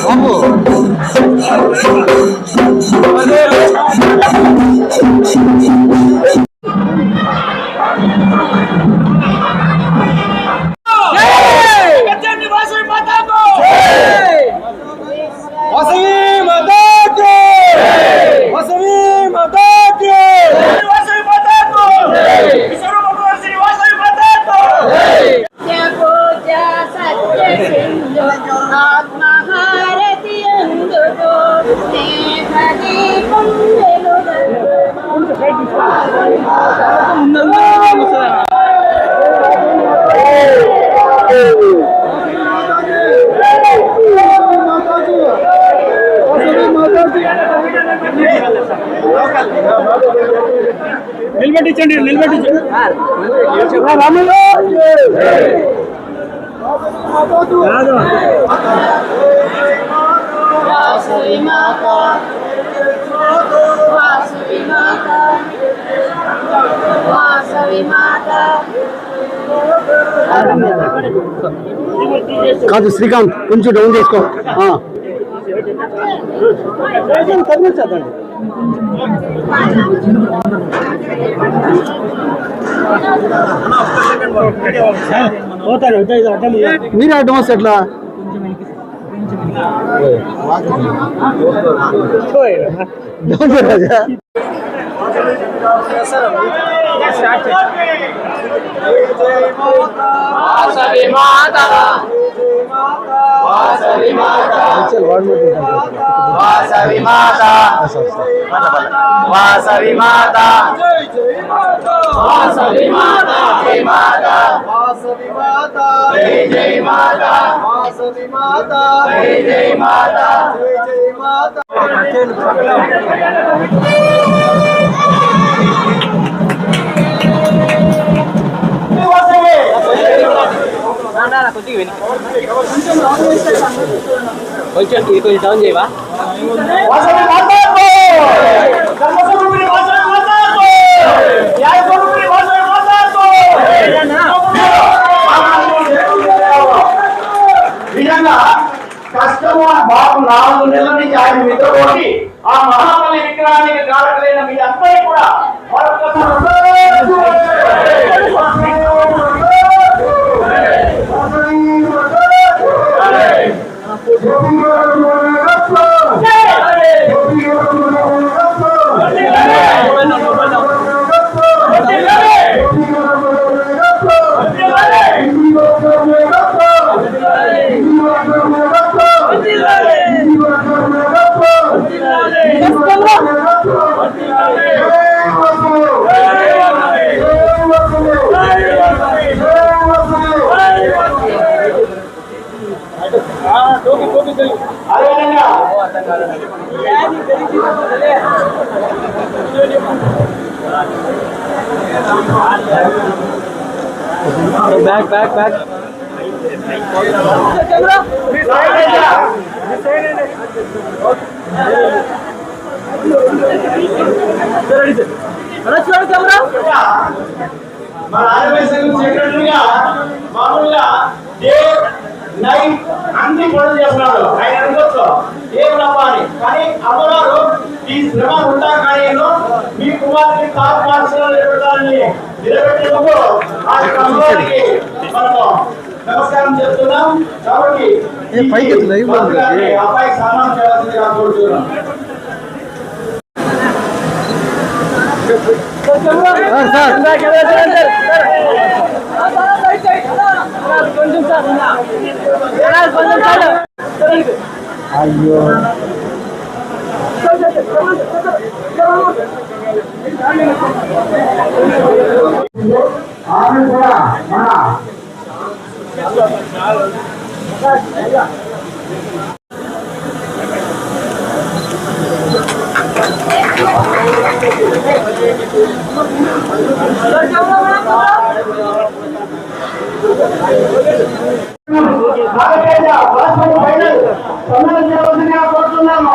খবর నిలబెట్టించండి నిలబెట్టించండి వాసవి మాత వాసవి మాత వాసవి మాత కాదు శ్రీకాంత్ కొంచెం డౌన్ చేసుకో. ఆ. మీరే అడ్వాన్స్ ఎట్లా? ¿Dónde allá? Vasavi Mata, Vasavi మాత జై. మాత వాసవి మాత జై జై మాత వాసవి మాత జై జై మాత జై జై మాత కొంచెం కొంచెం డౌన్ చేయవా నిజంగా కష్టము బాబు నాలుగు నెలల నుంచి ఆయన నిద్రపోయి ఆ మహాబలి విగ్రహానికి కారకులైన మీ అందరికీ కూడా మరొకసారి బ్యాక్ బ్యాక్ బ్యాక్ మన ఆదివాసీ సెక్రటరీగా మామూలుగా డే నైట్ అన్ని పనులు చేస్తున్నాడు ఆయన అనుకోవచ్చు ఏం రబ్బా అని కానీ అమ్మగారు ఈ శ్రమ ఉంటా నేను మీ కుమార్తెని టాప్ మార్క్స్లో నిలబెట్టాలని నిలబెట్టేందుకు ఆ అమ్మగారికి మనము నమస్కారం చేస్తున్నాం కాబట్టి అబ్బాయి సన్మానం చేయాల్సిందిగా కోరుతున్నాం. Sir sir. అయ్యో. ఆమె కూడా మన నాగతేజ బాస్మతి ఫైనల్ సమయం చేయవలసిందిగా కోరుతున్నాము.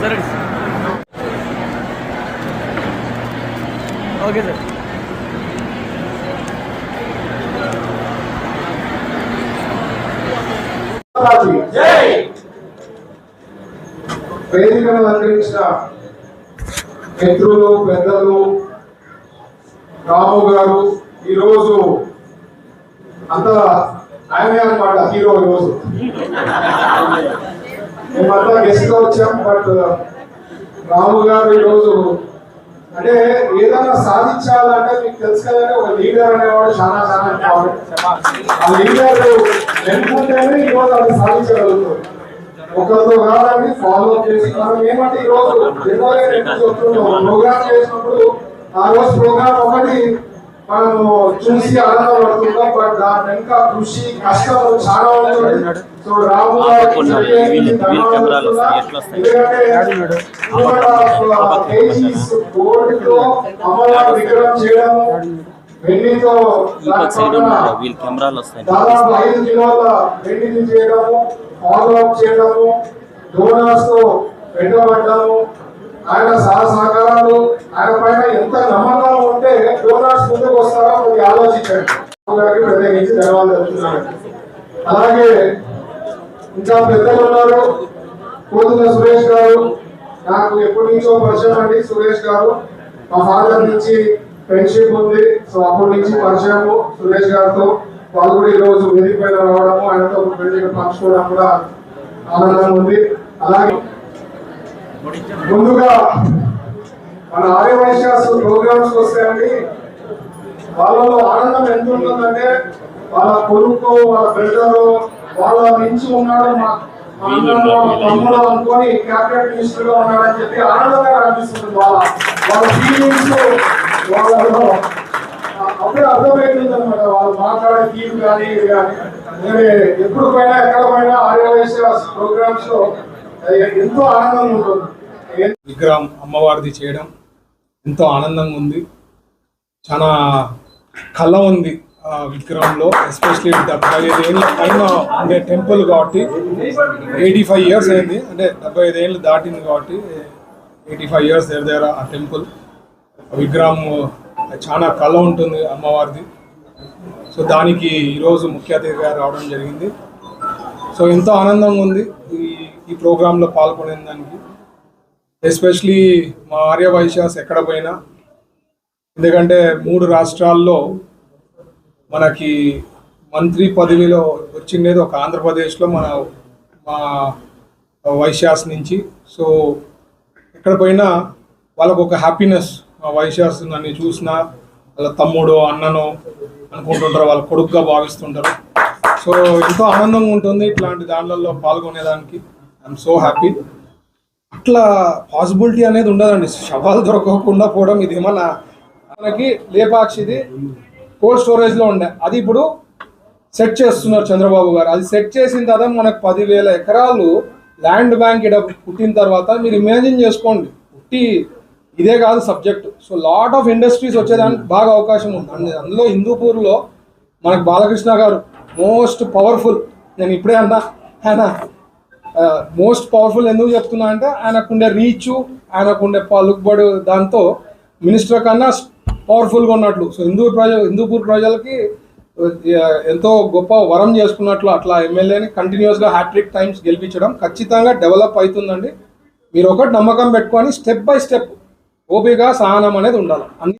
సరే. Okay sir. జై వేదికను అలంకరించిన మిత్రులు పెద్దలు రాము గారు ఈరోజు అంత ఆయనే అనమాట హీరో ఈరోజు. మేమంతా గెస్ట్గా వచ్చాం బట్ uh, రాము గారు ఈరోజు అంటే ఏదైనా సాధించాలంటే మీకు తెలుసు కదంటే ఒక లీడర్ అనేవాడు చాలా చాలా ఇంపార్టెంట్ ఆ లీడర్ ఎన్నుకుంటేనే ఈరోజు అది సాధించగలుగుతారు. ఒకరితో కాదని ఫాలో చేసి మనం ఏమంటే ఈ రోజు జనవరి రెండు చెప్తున్నాం ప్రోగ్రామ్ చేసినప్పుడు ఆ రోజు ప్రోగ్రామ్ ఒకటి మనము చూసి ఆనందపడుతున్నాం బట్ దాని వెనుక కృషి కష్టం చాలా ఉంటుంది గారికి వీళ్ళు- వీళ్ళు కెమెరాలు వస్తాయి, ఎట్లా ఇంకొక సైడ్ వీళ్ళు కెమెరాలు దాదాపు ఐదు కిలోల వెండిని చేయడము చేయడము డోనర్స్తో పెట్టబడ్డాము. ఆయన సహ సహకారాలు ఆయన పైన ఎంత నమ్మకం ఉంటే డోనర్స్ ముందుకు వస్తారో కొద్దిగా ఆలోచించండి. ప్రత్యేకించి ధన్యవాదాలు అలాగే ఇంకా పెద్దలు ఉన్నారు. కోతుల సురేష్ గారు నాకు ఎప్పటి నుంచో పరిచయం అండి సురేష్ గారు. మా ఫాదర్ నుంచి ఫ్రెండ్షిప్ ఉంది. సో అప్పటి నుంచి పరిచయము సురేష్ గారితో. వాళ్ళు కూడా ఈరోజు వేదిక పైన రావడము ఆయనతో ఫ్రెండ్షిప్ పంచుకోవడం కూడా ఆనందంగా ఉంది. అలాగే ముందుగా మన ఆర్య వైశ్యాస్ ప్రోగ్రామ్స్ వస్తాయండి వాళ్ళలో ఆనందం ఎంత ఉంటుందంటే వాళ్ళ కొడుకు వాళ్ళ బిడ్డలు వాళ్ళ నుంచి ఉన్నాడు మా తమ్ముడు అనుకొని క్యాబినెట్ మినిస్టర్గా ఉన్నాడని చెప్పి ఆనందంగా అనిపిస్తుంది వాళ్ళ వాళ్ళ ఫీలింగ్స్ వాళ్ళలో ఆ- అప్పుడే అర్థమవుతుంది అనమాట వాళ్ళు మాట్లాడే తీరు కానీ ఇది కానీ. నేను ఎప్పుడు పోయినా ఎక్కడ పోయినా ఆర్య వైశ్య ప్రోగ్రామ్స్లో ఎంతో ఆనందంగా ఉంటుంది. విగ్రహం అమ్మవారిది చేయడం ఎంతో ఆనందంగా ఉంది. చాలా కళ ఉంది. ఆ విగ్రహంలో ఎస్పెషలీ డెబ్బై ఐదు ఏళ్ళ పైన ఉండే టెంపుల్ కాబట్టి ఎయిటీ ఫైవ్ ఇయర్స్ అయింది. అంటే డెబ్బై ఐదు ఏళ్ళు దాటింది కాబట్టి ఎయిటీ ఫైవ్ ఇయర్స్ దగ్గర దగ్గర ఆ టెంపుల్ విగ్రహం చాలా కళ ఉంటుంది అమ్మవారిది. సో దానికి ఈరోజు ముఖ్య అతిథిగా రావడం జరిగింది. సో ఎంతో ఆనందంగా ఉంది ఈ ఈ ప్రోగ్రాంలో పాల్గొనే దానికి. ఎస్పెషలీ మా ఆర్య వైశ్యాస్ ఎక్కడ పోయినా. ఎందుకంటే మూడు రాష్ట్రాల్లో మనకి మంత్రి పదవిలో వచ్చిండేది ఒక ఆంధ్రప్రదేశ్లో మన మా వైశ్యాస్ నుంచి. సో ఎక్కడ పోయినా వాళ్ళకు ఒక హ్యాపీనెస్ మా వైశ్యాస్ నన్ను చూసినా వాళ్ళ తమ్ముడు అన్నను అనుకుంటుంటారు వాళ్ళ కొడుకుగా భావిస్తుంటారు. సో ఎంతో ఆనందంగా ఉంటుంది ఇట్లాంటి దాంట్లో పాల్గొనేదానికి. ఐఎమ్ సో హ్యాపీ అట్లా పాసిబిలిటీ అనేది ఉండదండి. శవాలు దొరకకుండా పోవడం ఇది ఏమన్నా మనకి లేపాక్షిది. కోల్డ్ స్టోరేజ్లో ఉండే. అది ఇప్పుడు సెట్ చేస్తున్నారు చంద్రబాబు గారు. అది సెట్ చేసిన తర్వాత మనకు పదివేల ఎకరాలు ల్యాండ్ బ్యాంక్ ఇక్కడ పుట్టిన తర్వాత మీరు ఇమాజిన్ చేసుకోండి. పుట్టి ఇదే కాదు subject. So lot of industries వచ్చేదానికి బాగా అవకాశం ఉంది. అండ్ అందులో హిందూపూర్లో మనకు బాలకృష్ణ గారు మోస్ట్ పవర్ఫుల్. నేను ఇప్పుడే అన్నా ఆయన మోస్ట్ పవర్ఫుల్ ఎందుకు చెప్తున్నా అంటే ఆయనకుండే రీచ్ ఆయనకుండే పలుకుబడు దాంతో మినిస్టర్ కన్నా పవర్ఫుల్గా ఉన్నట్లు. సో హిందూ ప్రజ హిందూపూర్ ప్రజలకి ఎంతో గొప్ప వరం చేసుకున్నట్లు అట్లా ఎమ్మెల్యేని కంటిన్యూస్గా హ్యాట్రిక్ టైమ్స్ గెలిపించడం ఖచ్చితంగా డెవలప్ అవుతుందండి. మీరు ఒకటి నమ్మకం పెట్టుకొని స్టెప్ బై స్టెప్ ఓపిక సహనం అనేది ఉండాలి. అన్ని